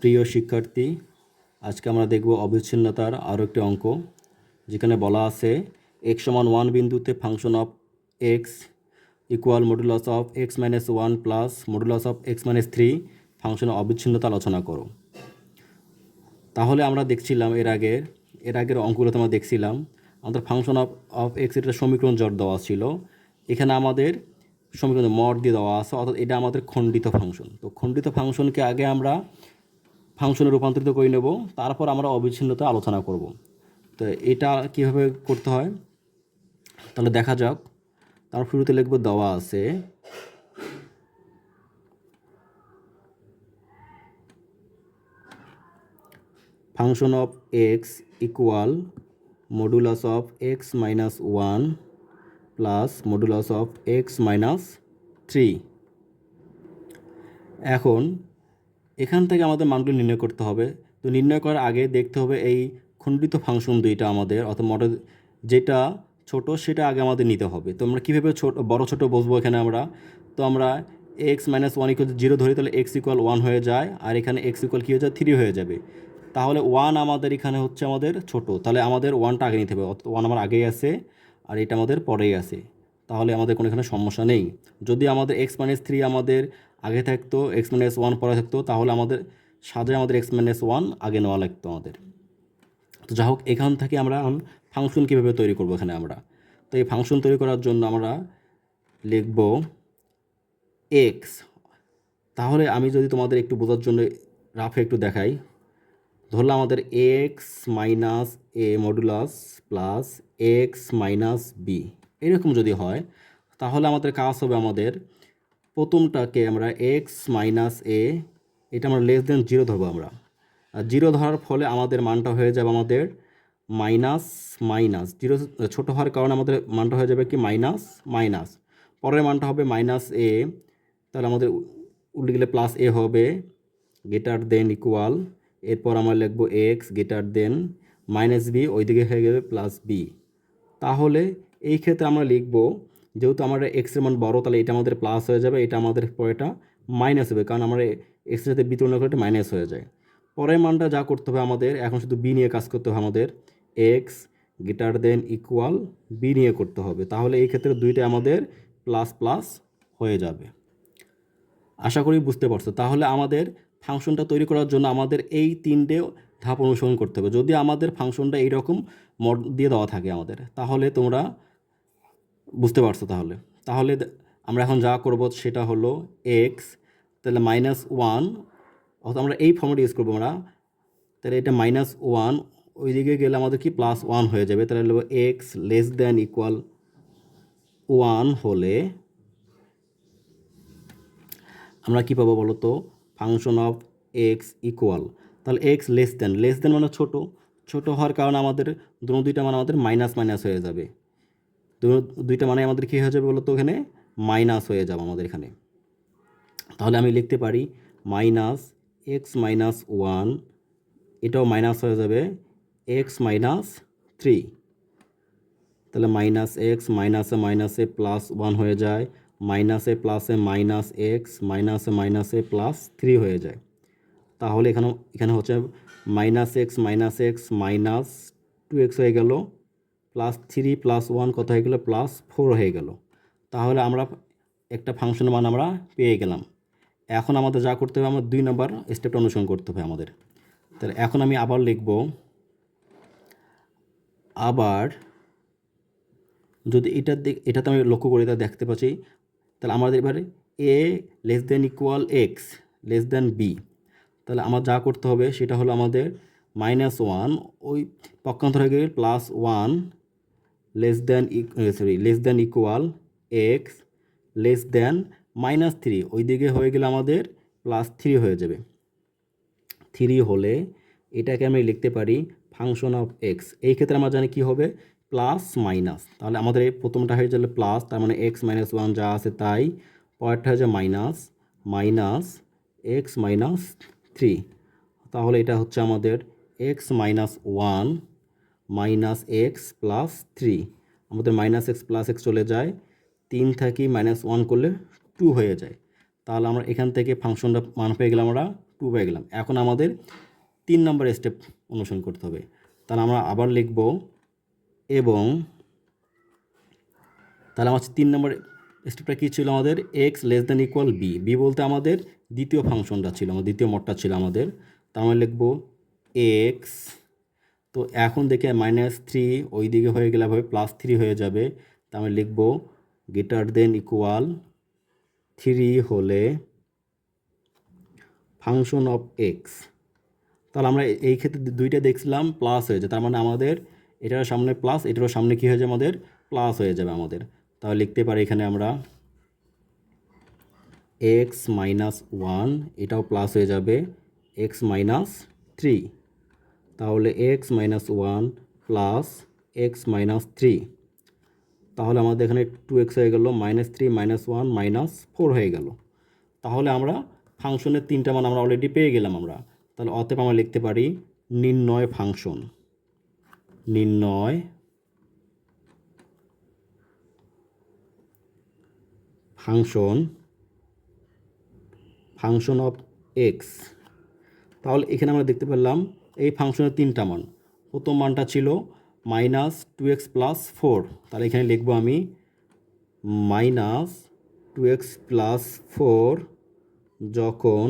প্রিয় শিক্ষার্থী, আজকে আমরা দেখব অবিচ্ছিন্নতার আরও একটি অঙ্ক, যেখানে বলা আছে এক্স সমান ওয়ান বিন্দুতে function of x equal modulus of x minus one plus modulus of x minus three ফাংশনের অবিচ্ছিন্নতা আলোচনা করো। তাহলে আমরা দেখছিলাম এর আগে এর আগের অঙ্কগুলোতে আমরা দেখছিলাম, আমাদের ফাংশন অফ অফ এক্স এটা সমীকরণ জট দেওয়া ছিল। এখানে আমাদের সমীকরণ মড দিয়ে দেওয়া আছে, অর্থাৎ এটা আমাদের খণ্ডিত ফাংশন তো খণ্ডিত ফাংশনকে আগে আমরা ফাংশনে রূপান্তরিত করে নেব, তারপর আমরা অবিচ্ছিন্নতা আলোচনা করব। তো এটা কীভাবে করতে হয়? তাহলে দেখা যাক। তার শুরুতে লিখব, দেওয়া আছে। Function of x equal modulus of x minus one plus modulus of x minus three. এখন এখান থেকে আমাদের মানগুলো নির্ণয় করতে হবে। তো নির্ণয় করার আগে দেখতে হবে এই খণ্ডিত ফাংশন দুইটা আমাদের, অর্থাৎ মডেল যেটা ছোট সেটা আগে আমাদের নিতে হবে। তো আমরা কীভাবে ছোট, বড় ছোট বসবো এখানে আমরা? তো আমরা x minus one equal zero ধরি, তাহলে এক্স ইকুয়াল ওয়ান হয়ে যায়, আর এখানে এক্স ইকুয়াল কী হয়ে যায়? থ্রি হয়ে যাবে। তাহলে ওয়ান আমাদের এখানে হচ্ছে আমাদের ছোট, তাহলে আমাদের ওয়ানটা আগে নিতে হবে ওয়ান আমার আগেই আছে, আর এটা আমাদের পরেই আছে। তাহলে আমাদের কোনো এখানে সমস্যা নেই। যদি আমাদের এক্স মাইনাস থ্রি আমাদের আগে থাকতো এক্স মাইনাস ওয়ান পরে থাকতো, তাহলে আমাদের সাজে আমাদের এক্স মাইনাস ওয়ান আগে নেওয়া লাগতো আমাদের। তো যা হোক, এখান থেকে আমরা এখন ফাংশন কীভাবে তৈরি করব এখানে আমরা? তো এই ফাংশন তৈরি করার জন্য আমরা লিখব এক্স তাহলে আমি যদি তোমাদের একটু বোঝার জন্য রাফে একটু দেখাই। ধরলাম আমাদের x minus a modulus plus x minus b এরকম যদি হয়, তাহলে আমাদের কাজ হবে আমাদের প্রথমটাকে আমরা এক্স মাইনাস এ এটা আমরা লেস দেন জিরো ধরবো আমরা। আর জিরো ধরার ফলে আমাদের মানটা হয়ে যাবে আমাদের মাইনাস মাইনাস জিরো ছোটো হওয়ার কারণে আমাদের মানটা হয়ে যাবে কি? মাইনাস মাইনাস পরের মানটা হবে মাইনাস এ তাহলে আমাদের উল্টে গেলে প্লাস এ হবে গেটার দেন ইকুয়াল এরপর আমরা লিখব X greater then minus B ওইদিকে হয়ে গেলে প্লাস বি তাহলে এই ক্ষেত্রে আমরা লিখব, যেহেতু আমরা এক্সের মান বড়ো, তাহলে এটা আমাদের প্লাস হয়ে যাবে, এটা আমাদের পরেটা মাইনাস হবে, কারণ আমরা এক্সের সাথে বিতরণ করে এটা মাইনাস হয়ে যায়। পরের মানটা যা করতে হবে আমাদের, এখন শুধু বি নিয়ে কাজ করতে হবে আমাদের X greater then equal B নিয়ে করতে হবে, তাহলে এই ক্ষেত্রে দুইটা আমাদের প্লাস প্লাস হয়ে যাবে। আশা করি বুঝতে পারছ, তাহলে আমাদের ফাংশনটা তৈরি করার জন্য আমাদের এই তিনটে ধাপ অনুসরণ করতে হবে, যদি আমাদের ফাংশনটা এইরকম মড দিয়ে দেওয়া থাকে আমাদের, তাহলে তোমরা বুঝতে পারছ তাহলে? তাহলে আমরা এখন যা করব সেটা হলো এক্স তাহলে মাইনাস ওয়ান অর্থাৎ আমরা এই ফর্মেট ইউজ করব আমরা। তাহলে এটা মাইনাস ওয়ান ওই দিকে গেলে আমাদের কি প্লাস ওয়ান হয়ে যাবে? তাহলে হলো x less than equal one হলে আমরা কী পাবো বলো তো? ফাংশন অফ এক্স ইকুয়াল তাহলে x less than less than মানে ছোটো। ছোটো হওয়ার কারণে আমাদের দুটো দুইটা মানে আমাদের মাইনাস মাইনাস হয়ে যাবে। দুইটা মানে আমাদের কী হয়ে যাবে বলো তো এখানে মাইনাস হয়ে যাবে আমাদের এখানে। তাহলে আমি লিখতে পারি মাইনাস এক্স মাইনাস ওয়ান, এটাও মাইনাস হয়ে যাবে এক্স মাইনাস থ্রি। তাহলে মাইনাস এক্স মাইনাসে মাইনাসে প্লাস ওয়ান হয়ে যায়, মাইনাসে প্লাসে মাইনাস এক্স মাইনাসে মাইনাসে প্লাস থ্রি হয়ে যায়। তাহলে এখানে এখানে হচ্ছে minus x minus x minus two x হয়ে গেল। প্লাস থ্রি প্লাস ওয়ান কত হয়ে গেল? প্লাস ফোর হয়ে গেল। তাহলে আমরা একটা ফাংশনের মান আমরা পেয়ে গেলাম। এখন আমাদের যা করতে হবে, আমার দুই নম্বর স্টেপটা অনুসরণ করতে হবে আমাদের। তাহলে এখন আমি আবার লিখব, আবার যদি এটার দিক এটাতে আমি লক্ষ্য করি তা দেখতে পাচ্ছি, তাহলে আমাদের এবারে a less than equal x less than b তাহলে আমার যা করতে হবে, সেটা হলো আমাদের মাইনাস ওয়ান ওই পক্ষান্তর হয়ে গেলে plus one less than sorry less than equal x less than minus three ওই দিকে হয়ে গেলে আমাদের প্লাস থ্রি হয়ে যাবে। থ্রি হলে এটাকে আমি লিখতে পারি ফাংশন অফ এক্স এই ক্ষেত্রে আমরা জানি কী হবে? প্লাস মাইনাস তাহলে আমাদের এই প্রথমটা হয়ে যাবে প্লাস তার মানে এক্স মাইনাস ওয়ান যা আছে তাই। পরেরটা হয়ে যাবে minus minus x minus three তাহলে এটা হচ্ছে আমাদের x minus one minus x plus three আমাদের মাইনাস এক্স প্লাস এক্স চলে যায়, তিন থাকি মাইনাস ওয়ান করলে টু হয়ে যায়। তাহলে আমরা এখান থেকে ফাংশনটা মান পেয়ে গেলাম আমরা টু পেয়ে গেলাম। এখন আমাদের তিন নম্বর স্টেপ অনুসরণ করতে হবে। তাহলে আমরা আবার লিখব এবং তাহলে আমার তিন নম্বর স্টেপটা কী ছিল আমাদের? X less than equal b b বলতে আমাদের দ্বিতীয় ফাংশনটা ছিল, আমার দ্বিতীয় মডটা ছিল আমাদের। তার মানে লিখব এক্স তো এখন দেখে মাইনাস থ্রি ওই দিকে হয়ে গেলে হবে প্লাস থ্রি হয়ে যাবে। তার মানে লিখব গ্রেটার দেন ইকুয়াল থ্রি হলে ফাংশন অফ এক্স তাহলে আমরা এই ক্ষেত্রে দুইটা দেখছিলাম প্লাস হয়ে যায়। তার মানে আমাদের এটার সামনে প্লাস এটারও সামনে কী হয়ে যাবে আমাদের? প্লাস হয়ে যাবে আমাদের। তাহলে লিখতে পারি এখানে আমরা এক্স মাইনাস ওয়ান এটাও প্লাস হয়ে যাবে। এক্স মাইনাস থ্রি তাহলে x minus one plus x minus three তাহলে আমাদের এখানে টু এক্স হয়ে গেল minus three minus one minus four হয়ে গেল। তাহলে আমরা ফাংশনের তিনটা মান আমরা অলরেডি পেয়ে গেলাম আমরা। তাহলে অতএব আমরা লিখতে পারি নির্ণয় ফাংশন। নির্ণয় ফাংশন ফাংশন অফ এক্স তাহলে এখানে আমরা দেখতে পেলাম এই ফাংশনের তিনটা মান। প্রথম মানটা ছিল minus two x plus four. তাহলে এখানে লিখব আমি minus two x plus four যখন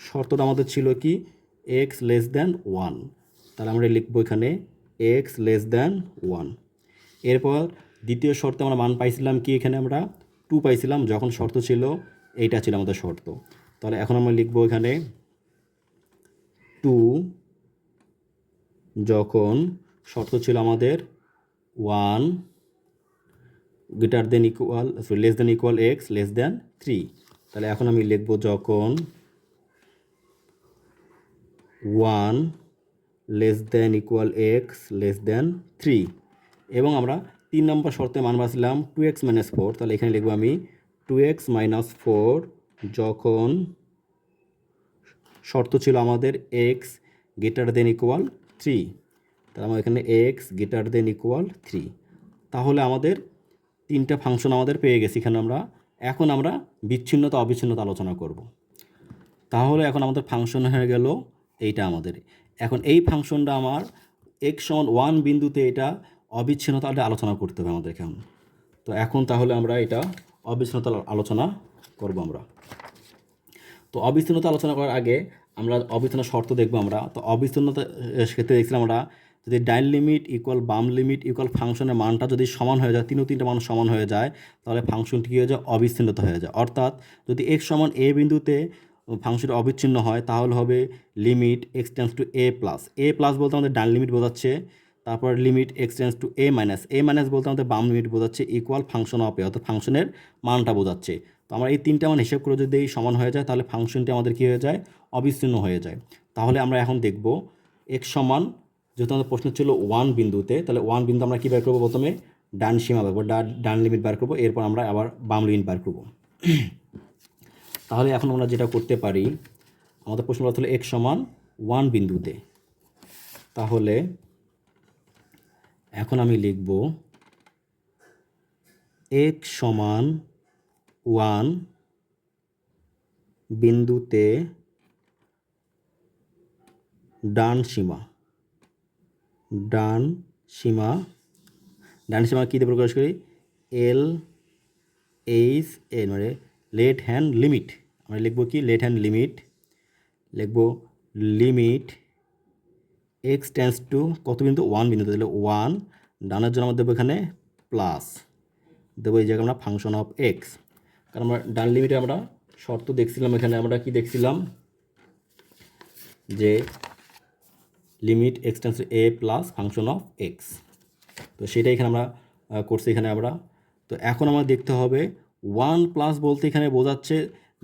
শর্তটা আমাদের ছিল কি? X less than one. তাহলে আমরা লিখব এখানে এক্স লেস দ্যান ওয়ান। এরপর দ্বিতীয় শর্তে আমরা মান পাইছিলাম কি এখানে আমরা? টু পাইছিলাম, যখন শর্ত ছিল এইটা ছিল আমাদের শর্ত। তাহলে এখন আমরা লিখব এখানে টু যখন শর্ত ছিল আমাদের one greater than equal sorry less than equal x less than three তাহলে এখন আমি লিখব যখন one less than equal x less than three এবং আমরা তিন নম্বর শর্তে মান বাঁচলাম টু এক্স মাইনাস ফোর তাহলে এখানে লিখব আমি টু এক্স মাইনাস ফোর যখন শর্ত ছিল আমাদের x greater than equal three তাহলে আমরা এখানে x greater than equal three তাহলে আমাদের তিনটা ফাংশন আমাদের পেয়ে গেছি এখানে আমরা। এখন আমরা বিচ্ছিন্নতা অবিচ্ছিন্নতা আলোচনা করব। তাহলে এখন আমাদের ফাংশন হয়ে গেল এইটা আমাদের। এখন এই ফাংশনটা আমার এক্স সমান ওয়ান বিন্দুতে এটা অবিচ্ছিন্নতাটা আলোচনা করতে হবে আমাদের এখন। তো এখন তাহলে আমরা এটা অবিচ্ছিন্নতা আলোচনা করব আমরা। তো অবিচ্ছিন্নতা আলোচনা করার আগে আমরা অবিচ্ছিন্ন শর্ত দেখব আমরা। তো অবিচ্ছিন্নতা ক্ষেত্রে দেখছিলাম আমরা যদি ডাইন লিমিট ইকুয়াল বাম লিমিট ইকুয়াল ফাংশনের মানটা যদি সমান হয়ে যায়, তিনও তিনটা মান সমান হয়ে যায়, তাহলে ফাংশনটি কী হয়ে যায়? অবিচ্ছিন্নতা হয়ে যায়। অর্থাৎ যদি এক্স সমান এ বিন্দুতে ফাংশনটি অবিচ্ছিন্ন হয়, তাহলে হবে limit x tends to a plus a plus বলতে আমাদের ডান লিমিট বোঝাচ্ছে, তারপর limit x tends to a minus a minus বলতে আমাদের বাম লিমিট বোঝাচ্ছে ইকুয়াল ফাংশন অফ এ অর্থাৎ ফাংশনের মানটা বোঝাচ্ছে। তো আমরা এই তিনটা মান হিসেব করে যদি সমান হয়ে যায়, তাহলে ফাংশনটি আমাদের কী হয়ে যায়? অবিচ্ছিন্ন হয়ে যায়। তাহলে আমরা এখন দেখব এক সমান, যেহেতু আমাদের প্রশ্ন ছিল ওয়ান বিন্দুতে, তাহলে ওয়ান বিন্দু আমরা কী বের করব প্রথমে? ডান সীমা বের করব, ডান লিমিট বার করব, এরপর আমরা আবার বাম লিমিট বার করব। তাহলে এখন আমরা যেটা করতে পারি, আমাদের প্রশ্ন হলো এক সমান ওয়ান বিন্দুতে। তাহলে এখন আমি লিখব এক সমান ওয়ান বিন্দুতে ডান সীমা ডান সীমা ডান সীমা কী দিয়ে প্রকাশ করি? এল এইচ এন মানে লেট হ্যান্ড লিমিট আমরা লিখব কি? লেট হ্যান্ড লিমিট লিখব লিমিট এক্স টেন্স টু কত বিন্দু? ওয়ান বিন্দু। তাহলে ওয়ান ডানের জন্য আমরা দেবো এখানে প্লাস দেবো এই জায়গায় আমরা ফাংশন অফ এক্স কারণ আমরা ডান লিমিটে আমরা শর্ত দেখছিলাম এখানে। আমরা কি দেখছিলাম? যে limit x tends a plus function of x তো সেটা এখানে আমরা করছি এখানে আমরা। তো এখন আমরা দেখতে হবে ওয়ান প্লাস বলতে এখানে বোঝাচ্ছে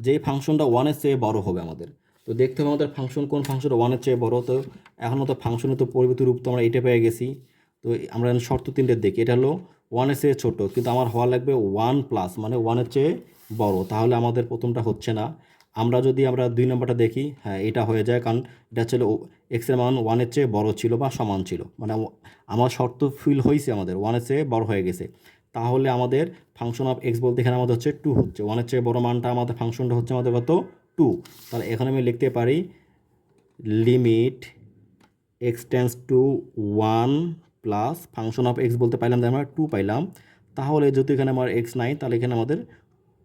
যে ফাংশনটা ওয়ানের চেয়ে বড় হবে আমাদের। তো দেখতে হবে আমাদের ফাংশন, কোন ফাংশনটা ওয়ানের চেয়ে বড়। তো এখনও তো ফাংশনের তো পরিবর্তিত রূপ তো আমরা এটা পেয়ে গেছি। তো আমরা এখন শর্ত তিনটে দেখি। এটা হলো ওয়ানের চেয়ে ছোটো, কিন্তু আমার হওয়া লাগবে ওয়ান প্লাস মানে ওয়ানের চেয়ে বড়। তাহলে আমাদের প্রথমটা হচ্ছে না। আমরা যদি আমরা দুই নম্বরটা দেখি হ্যাঁ এটা হয়ে যায় কারণ এটা ছিল এক্সের মান ওয়ানের চেয়ে বড় ছিল বা সমান ছিল। মানে আমার শর্ত ফিল হয়েছে আমাদের ওয়ানের চেয়ে বড় হয়ে গেছে। তাহলে আমাদের ফাংশন অফ এক্স বলতে এখানে আমাদের হচ্ছে টু হচ্ছে। ওয়ানের চেয়ে বড় মানটা আমাদের ফাংশনটা হচ্ছে আমাদের কত? টু তাহলে এখানে আমি লিখতে পারি limit x tends to one plus function of x বলতে পাইলাম আমরা টু পাইলাম। তাহলে যদি এখানে আমার এক্স নাই, তাহলে এখানে আমাদের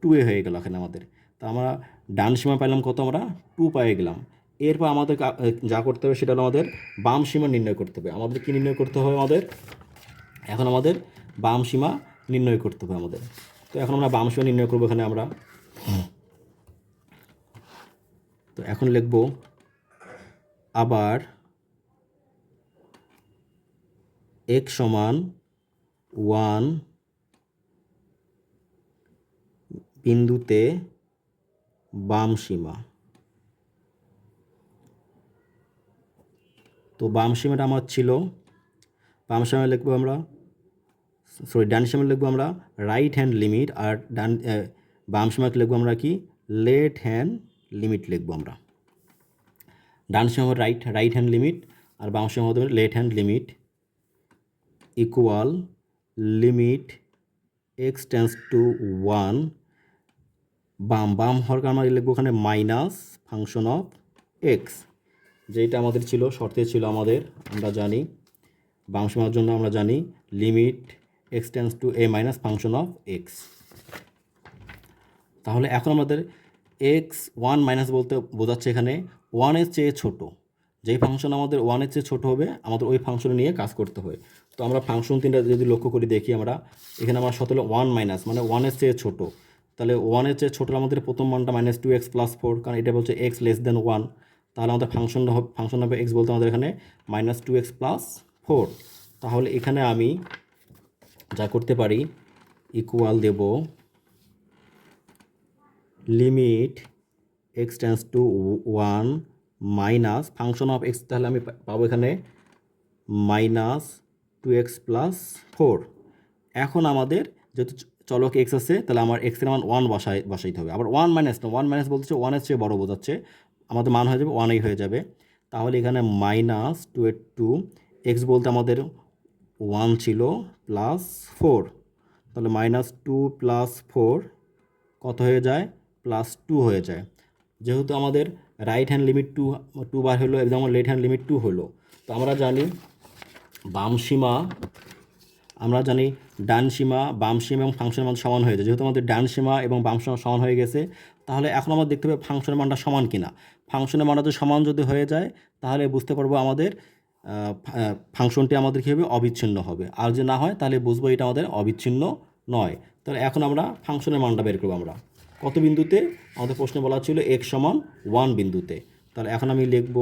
টু এ হয়ে গেল এখানে আমাদের। তা আমরা ডান সীমা পাইলাম কত আমরা? টু পেয়ে গেলাম। এরপর আমাদের যা করতে হবে সেটা হলো আমাদের বাম সীমা নির্ণয় করতে হবে। আমাদের কি নির্ণয় করতে হবে আমাদের? এখন আমাদের বাম সীমা নির্ণয় করতে হবে আমাদের। তো এখন আমরা বাম সীমা নির্ণয় করব এখানে আমরা। তো এখন লিখব আবার এক সমান ওয়ান বিন্দুতে বাম সীমা। তো বাম সীমাটা আমার ছিল। বাম সীমা লিখব আমরা সরি ডান সীমা লিখব আমরা রাইট হ্যান্ড লিমিট আর ডান বাম সীমাকে লিখব আমরা কি? লেট হ্যান্ড লিমিট লিখব আমরা। ডান সীমা রাইট রাইট হ্যান্ড লিমিট আর বাম সীমা হবে left hand limit equal limit x tends to one বাম বাম হওয়ার কারণে আমরা লিখব ওখানে মাইনাস ফাংশন অফ এক্স যেটা আমাদের ছিল, শর্তে ছিল আমাদের, আমরা জানি। বাম সীমার জন্য আমরা জানি limit x tends to a minus function of x তাহলে এখন আমাদের এক্স ওয়ান মাইনাস বলতে বোঝাচ্ছে এখানে ওয়ানের চেয়ে ছোট। যেই ফাংশন আমাদের ওয়ানের চেয়ে ছোট হবে, আমাদের ওই ফাংশন নিয়ে কাজ করতে হবে। তো আমরা ফাংশন তিনটা যদি লক্ষ্য করি, দেখি আমরা। এখানে আমার হলো ওয়ান মাইনাস মানে ওয়ানের চেয়ে ছোট। তাহলে ওয়ানের চেয়ে ছোটো আমাদের প্রথম মানটা minus two x plus four কারণ এটা বলছে এক্স লেস দেন ওয়ান তাহলে আমাদের ফাংশনটা হবে ফাংশন হবে এক্স বলতে আমাদের এখানে minus two x plus four তাহলে এখানে আমি যা করতে পারি equal Dev limit x tends to one minus function of x তাহলে আমি পাবো এখানে minus two x plus four এখন আমাদের যেহেতু চলক এক্স আছে? তাহলে আমার এক্সের মান ওয়ান বসাই, বসাইতে হবে। আবার ওয়ান মাইনাস না ওয়ান মাইনাস বলতেছে ওয়ানের চেয়ে বড় বোঝাচ্ছে। আমাদের মান হয়ে যাবে ওয়ানই হয়ে যাবে। তাহলে এখানে minus two eight two x বলতে আমাদের ওয়ান ছিল প্লাস ফোর তাহলে মাইনাস টু প্লাস ফোর কত হয়ে যায়? প্লাস টু হয়ে যায়। যেহেতু আমাদের right hand limit two two বার হলো আমার লেফট হ্যান্ড লিমিট টু হলো। তো আমরা জানি বাম সীমা, আমরা জানি ডান সীমা, বাম সীমা এবং ফাংশনের মান সমান হয়ে যায়। যেহেতু আমাদের ডান সীমা এবং বাম সীমা সমান হয়ে গেছে, তাহলে এখন আমরা দেখতে হবে ফাংশনের মানটা সমান কিনা। ফাংশনের মানটা যদি সমান যদি হয়ে যায়, তাহলে বুঝতে পারব আমাদের ফাংশনটি আমাদের কী হবে অবিচ্ছিন্ন হবে। আর যে না হয়, তাহলে বুঝব এটা আমাদের অবিচ্ছিন্ন নয়। তাহলে এখন আমরা ফাংশনের মানটা বের করব আমরা। কত বিন্দুতে? আমাদের প্রশ্নে বলা ছিল এক্স সমান ওয়ান বিন্দুতে। তাহলে এখন আমি লিখব,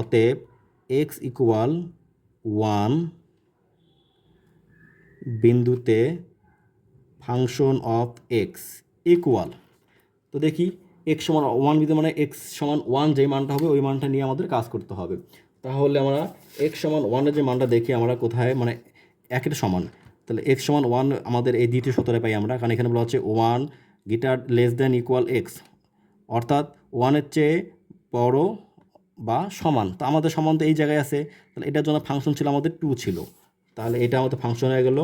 অতএব এক্স ইকুয়াল ওয়ান বিন্দুতে ফাংশন অফ এক্স ইকুয়াল তো দেখি এক্স সমান ওয়ান বিন্দু মানে এক্স সমান ওয়ান যেই মানটা হবে, ওই মানটা নিয়ে আমাদের কাজ করতে হবে। তাহলে আমরা এক্স সমান ওয়ানের যে মানটা দেখি, আমরা কোথায় মানে একের সমান। তাহলে এক্স সমান ওয়ান আমাদের এই দ্বিতীয় সূত্রে পাই আমরা, কারণ এখানে বলা হচ্ছে one greater less than equal x অর্থাৎ ওয়ানের চেয়ে বড় বা সমান। তো আমাদের সমান তো এই জায়গায় আছে, তাহলে এটার জন্য ফাংশন ছিল আমাদের টু ছিল। তাহলে এটা আমাদের ফাংশন হয়ে গেল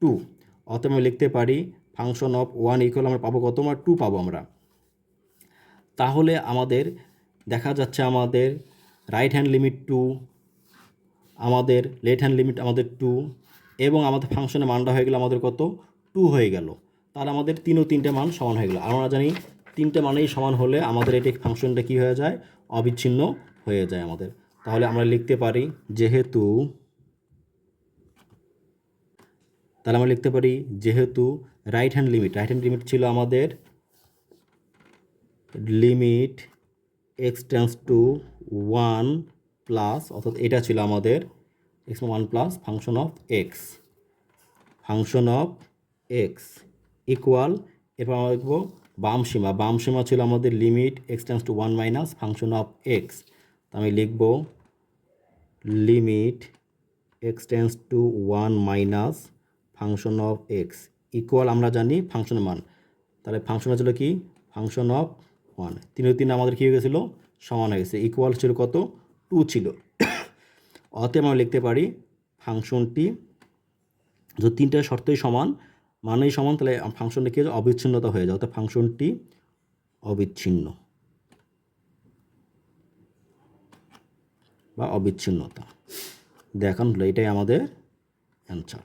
টু অতএব আমি লিখতে পারি ফাংশন অফ ওয়ান ইকুয়াল আমরা পাবো কত? আমরা টু পাবো আমরা। তাহলে আমাদের দেখা যাচ্ছে আমাদের রাইট হ্যান্ড লিমিট টু আমাদের লেফট হ্যান্ড লিমিট আমাদের টু এবং আমাদের ফাংশনের মানটা হয়ে গেল আমাদের কত? টু হয়ে গেল। তাহলে আমাদের তিনও তিনটে মান সমান হয়ে গেল। আমরা জানি তিনটে মানেই সমান হলে আমাদের এটি ফাংশনটা কী হয়ে যায়? অবিচ্ছিন্ন হয়ে যায় আমাদের। তাহলে আমরা লিখতে পারি যেহেতু তাহলে আমরা লিখতে পারি যেহেতু right hand limit right hand limit ছিল আমাদের limit x tends to one plus অর্থাৎ এটা ছিল আমাদের x one plus function of x function of x equal এরপর আমরা লিখব বাম সীমা বাম সীমা ছিল আমাদের limit x tends to one minus function of x তো আমি লিখব limit x tends to one minus function of x equal আমরা জানি ফাংশনের মান। তাহলে ফাংশন ছিল কি? ফাংশন অফ ওয়ান তিন তিন আমাদের কী হয়ে গেছিল? সমান হয়ে গেছে। ইকুয়াল ছিল কত? টু ছিল। অতএব আমরা লিখতে পারি ফাংশনটি যদি তিনটা শর্তই সমান, মানেই সমান, তাহলে ফাংশনটা কী হয়ে অবিচ্ছিন্নতা হয়ে যায়। অর্থাৎ ফাংশনটি অবিচ্ছিন্ন বা অবিচ্ছিন্নতা। দেখান, হলো এটাই আমাদের অ্যান্সার